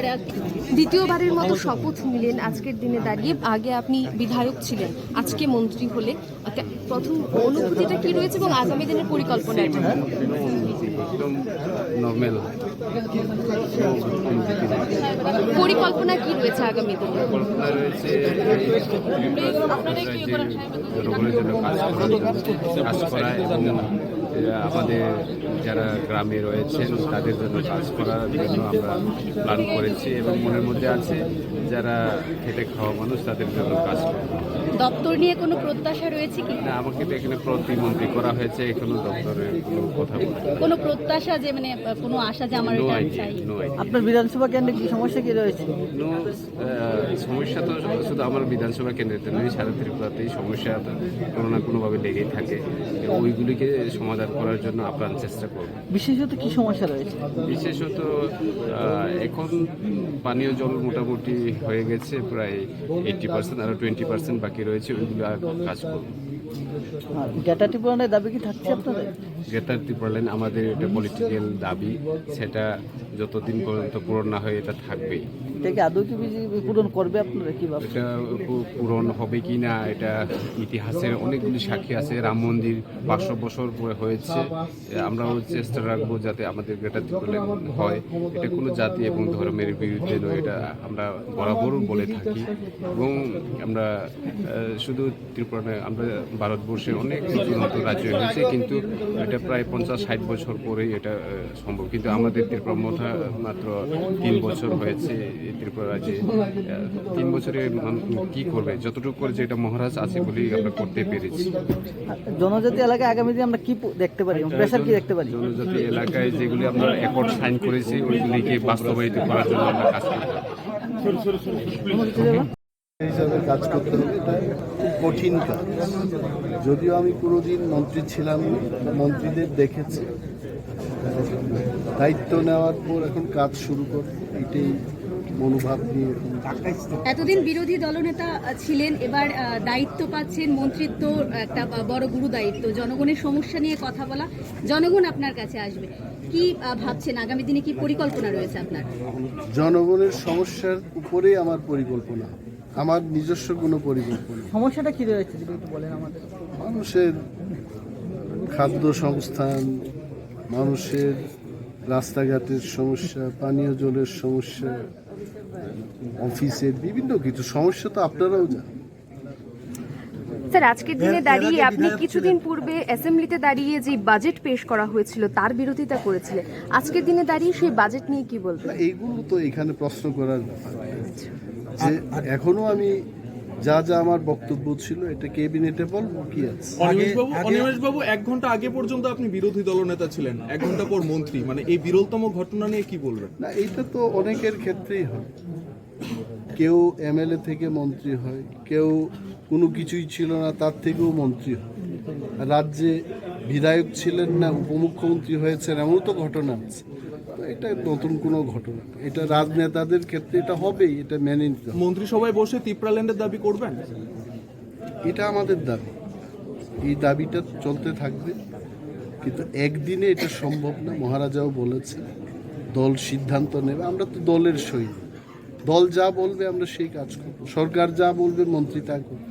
এবার এক দ্বিতীয়বারের মতো শপথ নিলেন আজকের দিনে দাঁড়িয়ে। আগে আপনি বিধায়ক ছিলেন আজকে মন্ত্রী হলে প্রথম অনুভূতিটা কি রয়েছে এবং আগামী দিনের পরিকল্পনা পরিকল্পনা কি রয়েছে আগামী দিনে? জনগণের জন্য কাজ করা এবং আমাদের যারা গ্রামে রয়েছেন তাদের জন্য কাজ করার জন্য আমরা প্ল্যান করেছি এবং মনের মধ্যে আছে যারা খেটে খাওয়া মানুষ তাদের জন্য কাজ করে। দপ্তর নিয়ে কোনো প্রত্যাশা রয়েছে কি? না আমাকে তো এখানে প্রতিমন্ত্রী করা হয়েছে এখনও দপ্তরের কোনো কথা বলে কোনো প্রত্যাশা যে মানে কোনো আশা যে আমার এটা চাই? আপনার বিধানসভা কেন্দ্রে কি সমস্যা কি রয়েছে? নো সমস্যা তো শুধু আমার বিধানসভা কেন্দ্রেতে নয় সারা ত্রিপুরাতেই সমস্যা তো কোনো না কোনোভাবে লেগেই থাকে। ওইগুলিকে সমাধান করার জন্য আপ্রাণ চেষ্টা করব। বিশেষত কি সমস্যা রয়েছে? বিশেষত এখন পানীয় জল মোটামুটি হয়ে গেছে, প্রায় এইটটি পার্সেন্ট আরও টোয়েন্টি পার্সেন্ট বাকি রয়েছে, ওইগুলো কাজ করব। আর গ্যাটাটি দাবি কি থাকছে আপনাদের? গ্রেটার ত্রিপুরাল্যান্ড আমাদের এটা পলিটিক্যাল দাবি সেটা যতদিন পর্যন্ত পূরণ না হয় এটা থাকবেই এটা আদৌ কি বিজেপি পূরণ করবে আপনারা কি এটা পূরণ হবে কি না এটা ইতিহাসের অনেকগুলি সাক্ষী আছে রাম মন্দির পাঁচশো বছর পরে হয়েছে। আমরাও চেষ্টা রাখব যাতে আমাদের গ্রেটার ত্রিপুরাল্যান্ড হয়। এটা কোনো জাতি এবং ধর্মের বিরুদ্ধে নয় এটা আমরা বরাবর বলে থাকি। এবং আমরা শুধু ত্রিপুরা আমরা ভারতবর্ষের অনেক নতুন নতুন রাজ্য হয়েছে কিন্তু এটা প্রায় পঞ্চাশ ষাট বছর পরেই এটা সম্ভব। কিন্তু আমাদের ত্রিপুরা মধ্যে মাত্র তিন বছর হয়েছে ত্রিপুরা রাজ্যে। তিন বছরে কি করবে? যতটুকু করে যেটা মহারাজ আছে বলেই আমরা করতে পেরেছি। জনজাতি এলাকায় আগামী দিনে আমরা কি দেখতে পারি? প্রেশার কি দেখতে পারি? জনজাতি এলাকায় যেগুলি আমরা অ্যাকর্ড সাইন করেছি ওইগুলিকে বাস্তবায়িত করার জন্য আমরা কাজ দেবেন? হিসাবে কাজ করতে হবে এটা খুব কঠিন কাজ। যদিও আমি কোনোদিন মন্ত্রী ছিলাম মন্ত্রীদের দেখেছি। দায়িত্ব নেওয়ার পর এখন কাজ শুরু করব এটাই মনোভাব নিয়ে এতদিন বিরোধী দলনেতা ছিলেন এবার দায়িত্ব পাচ্ছেন মন্ত্রিত্ব একটা বড় গুরু দায়িত্ব। জনগণের সমস্যা নিয়ে কথা বলা জনগণ আপনার কাছে আসবে। কি ভাবছেন? আগামী দিনে কি পরিকল্পনা রয়েছে আপনার? জনগণের সমস্যার উপরেই আমার পরিকল্পনা। আমার নিজস্ব কোনো পরিকল্পনা সমস্যাটা কি রয়েছে যদি একটু বলেন আমাদের? মানুষের খাদ্য সংস্থান মানুষের রাস্তাঘাটের সমস্যা পানীয় জলের সমস্যা অফিসের বিভিন্ন কিছু সমস্যা তো আপনারাও জানেন। স্যার আজকের দিনে দাঁড়িয়ে আপনি কিছুদিন পূর্বে অ্যাসেম্বলিতে দাঁড়িয়ে যে বাজেট পেশ করা হয়েছিল তার বিরোধিতা করেছিলেন। আজকের দিনে দাঁড়িয়ে সেই বাজেট নিয়ে কি বলবেন? এইগুলো তো এখানে প্রশ্ন করার যে এখনও আমি যা যা আমার বক্তব্য ছিল এটা ক্যাবিনেটে বলব কি আছে? অনিমেষবাবু এক ঘণ্টা আগে পর্যন্ত আপনি বিরোধী দলনেতা ছিলেন এক ঘণ্টা পর মন্ত্রী। মানে এই বিরলতম ঘটনা নিয়ে কি বলবেন? না এটা তো অনেকের ক্ষেত্রেই হয়। কেউ এমএলএ থেকে মন্ত্রী হয় কেউ কোনো কিছুই ছিল না তার থেকেও মন্ত্রী হয়। রাজ্যে বিধায়ক ছিলেন না উপমুখ্যমন্ত্রী হয়েছেন এমনও তো ঘটনা আছে। এটা নতুন কোনো ঘটনা। এটা রাজনেতাদের ক্ষেত্রে এটা হবেই এটা মেনে নিতে হবে। মন্ত্রিসভায় বসে তিপ্রাল্যান্ডের দাবি করবেন? এটা আমাদের দাবি। এই দাবিটা চলতে থাকবে। কিন্তু একদিনে এটা সম্ভব না মহারাজাও বলেছে দল সিদ্ধান্ত নেবে। আমরা তো দলের সৈনিক। দল যা বলবে আমরা সেই কাজ করব। সরকার যা বলবে মন্ত্রী তা করবে।